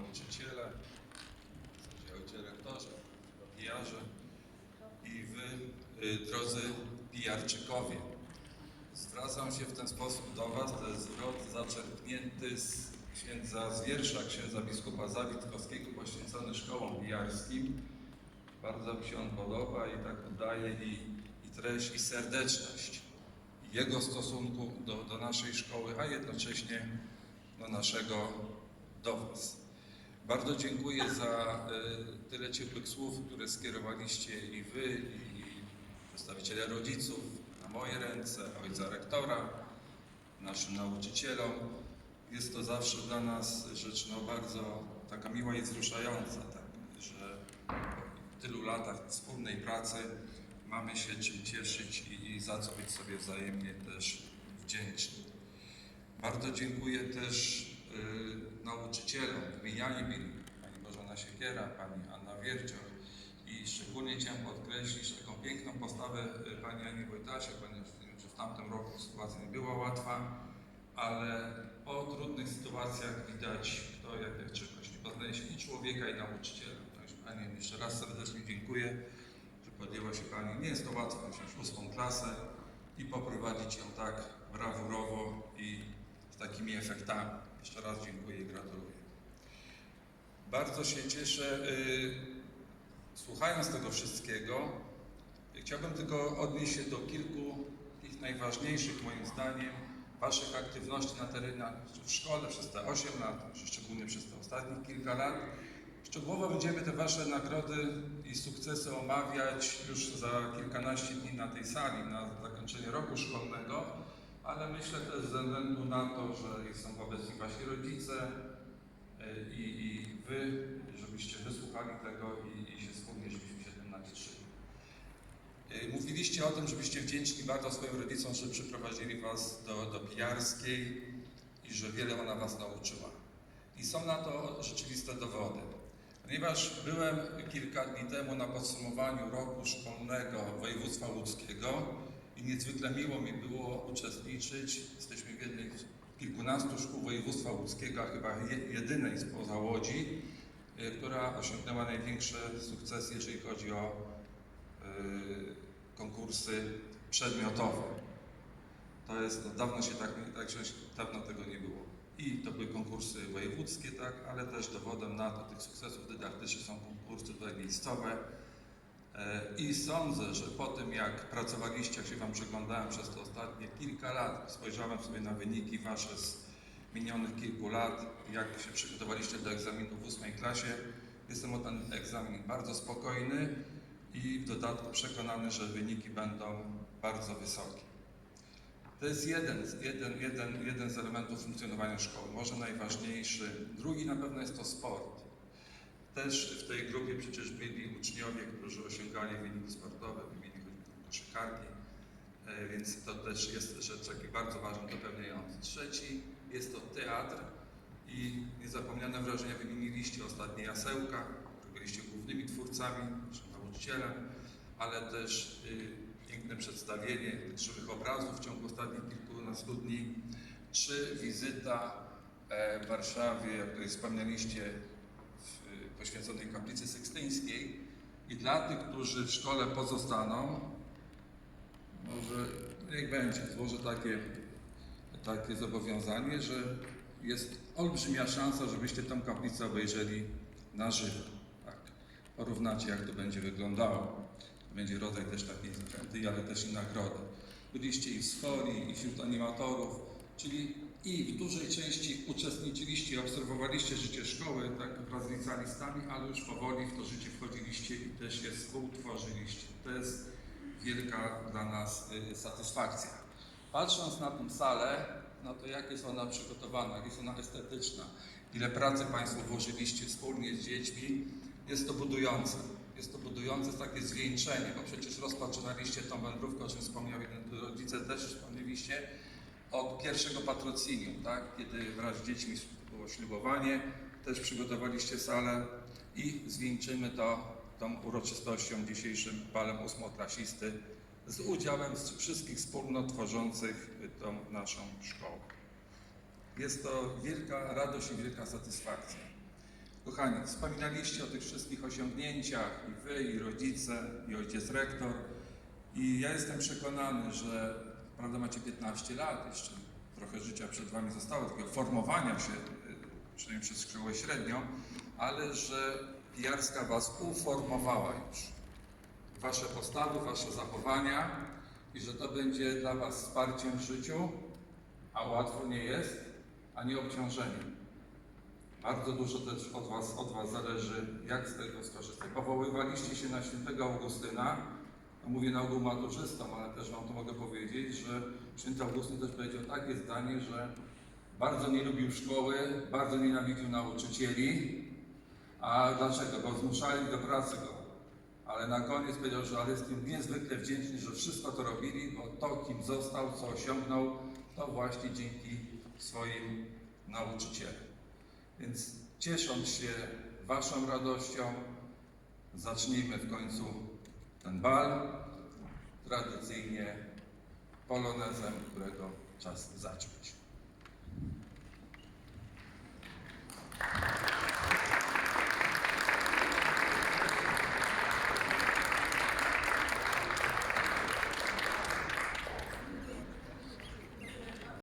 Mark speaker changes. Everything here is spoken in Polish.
Speaker 1: nauczyciele, ojcze rektorze, pijarze i wy, y, drodzy pijarczykowie. Zwracam się w ten sposób do Was, to jest zwrot zaczerpnięty z księdza z wiersza księdza biskupa Zawitkowskiego poświęcony szkołom pijarskim. Bardzo mi się on podoba i tak oddaje i, i treść, i serdeczność jego stosunku do, do naszej szkoły, a jednocześnie do naszego do Was. Bardzo dziękuję za y, tyle ciepłych słów, które skierowaliście i Wy, i przedstawiciele rodziców, na moje ręce, ojca rektora, naszym nauczycielom. Jest to zawsze dla nas rzecz no, bardzo taka miła i wzruszająca, tak, że po tylu latach wspólnej pracy mamy się czym cieszyć i, i za co być sobie wzajemnie też wdzięczni. Bardzo dziękuję też y, nauczycielom, gminianie Bili, pani Bożena Siekiera, pani Anna Wiercior i szczególnie chciałem podkreślić taką piękną postawę y, pani Ani Wojtasiak, ponieważ w tamtym roku sytuacja nie była łatwa, ale po trudnych sytuacjach widać, kto jak jak czegoś nie poznaje się i człowieka, i nauczyciela. Także Pani jeszcze raz serdecznie dziękuję, że podjęła się Pani. Nie jest to łatwo wziąć ósmą klasę i poprowadzić ją tak brawurowo i z takimi efektami. Jeszcze raz dziękuję i gratuluję. Bardzo się cieszę, y, słuchając tego wszystkiego, chciałbym tylko odnieść się do kilku takich najważniejszych moim zdaniem Waszych aktywności na terenach w szkole przez te 8 lat, szczególnie przez te ostatnich kilka lat. Szczegółowo będziemy te Wasze nagrody i sukcesy omawiać już za kilkanaście dni na tej sali, na zakończenie roku szkolnego, ale myślę też ze względu na to, że są obecni Wasi rodzice y, i, i Wy, żebyście wysłuchali tego i, i się wspólnie, żebyśmy się tym nacieszyli. Y, Mówiliście o tym, żebyście wdzięczni bardzo swoim rodzicom, że przyprowadzili Was do, do Pijarskiej i że wiele ona Was nauczyła. I są na to rzeczywiste dowody. Ponieważ byłem kilka dni temu na podsumowaniu roku szkolnego województwa łódzkiego i niezwykle miło mi było uczestniczyć. Jesteśmy w jednej z kilkunastu szkół województwa łódzkiego, a chyba je- jedynej spoza Łodzi, y, która osiągnęła największe sukcesy, jeżeli chodzi o y, konkursy przedmiotowe. To jest, no, dawno się tak, tak dawno tego nie było. I to były konkursy wojewódzkie, tak, ale też dowodem na to tych sukcesów dydaktycznych są konkursy tutaj miejscowe. E, I sądzę, że po tym jak pracowaliście, jak się Wam przyglądałem przez te ostatnie kilka lat, spojrzałem sobie na wyniki Wasze z minionych kilku lat, jak się przygotowaliście do egzaminu w ósmej klasie, jestem o ten egzamin bardzo spokojny i w dodatku przekonany, że wyniki będą bardzo wysokie. To jest jeden, jeden, jeden, jeden z elementów funkcjonowania szkoły, może najważniejszy. Drugi na pewno jest to sport. Też w tej grupie przecież byli uczniowie, którzy osiągali wyniki sportowe, wymienili choćby koszykarki, e, więc to też jest rzecz taki bardzo ważny, dopełniający. Trzeci jest to teatr i niezapomniane wrażenia wymieniliście ostatnie jasełka, byliście głównymi twórcami, naszym nauczycielem, ale też y, piękne przedstawienie żywych obrazów w ciągu ostatnich kilkunastu dni, czy wizyta e, w Warszawie, jak tutaj wspomnieliście, poświęconej kaplicy sykstyńskiej i dla tych, którzy w szkole pozostaną, może niech będzie, złożę takie, takie zobowiązanie, że jest olbrzymia szansa, żebyście tę kaplicę obejrzeli na żywo. Tak. Porównacie, jak to będzie wyglądało. Będzie rodzaj też takiej zachęty, ale też i nagrody. Byliście i w Sforii, i wśród animatorów, czyli i w dużej części uczestniczyliście obserwowaliście życie szkoły, tak wraz z licealistami, ale już powoli w to życie wchodziliście i też je współtworzyliście. To jest wielka dla nas y, satysfakcja. Patrząc na tę salę, no to jak jest ona przygotowana, jak jest ona estetyczna, ile pracy Państwo włożyliście wspólnie z dziećmi, jest to budujące. Jest to budujące takie zwieńczenie, bo przecież rozpoczynaliście tą wędrówkę, o czym wspomniał jeden rodzice też wspomnieliście, od pierwszego patrocinium, tak? kiedy wraz z dziećmi było ślubowanie, też przygotowaliście salę i zwieńczymy to tą uroczystością dzisiejszym balem ósmoklasisty z udziałem wszystkich wspólnot tworzących tą naszą szkołę. Jest to wielka radość i wielka satysfakcja. Kochani, wspominaliście o tych wszystkich osiągnięciach i wy, i rodzice, i ojciec rektor. I ja jestem przekonany, że prawda macie 15 lat, jeszcze trochę życia przed wami zostało, takiego formowania się, y, przynajmniej przez szkołę średnią, ale że Pijarska was uformowała już. Wasze postawy, wasze zachowania i że to będzie dla was wsparciem w życiu, a łatwo nie jest, a nie obciążeniem. Bardzo dużo też od was, od was zależy, jak z tego skorzystać. Powoływaliście się na świętego Augustyna, mówię na ogół maturzystom, ale też wam to mogę powiedzieć, że święty Augustyn też powiedział takie zdanie, że bardzo nie lubił szkoły, bardzo nienawidził nauczycieli. A dlaczego? Bo zmuszali do pracy go. Ale na koniec powiedział, że ale jestem niezwykle wdzięczny, że wszystko to robili, bo to, kim został, co osiągnął, to właśnie dzięki swoim nauczycielom. Więc ciesząc się Waszą radością, zacznijmy w końcu ten bal tradycyjnie polonezem, którego czas zacząć.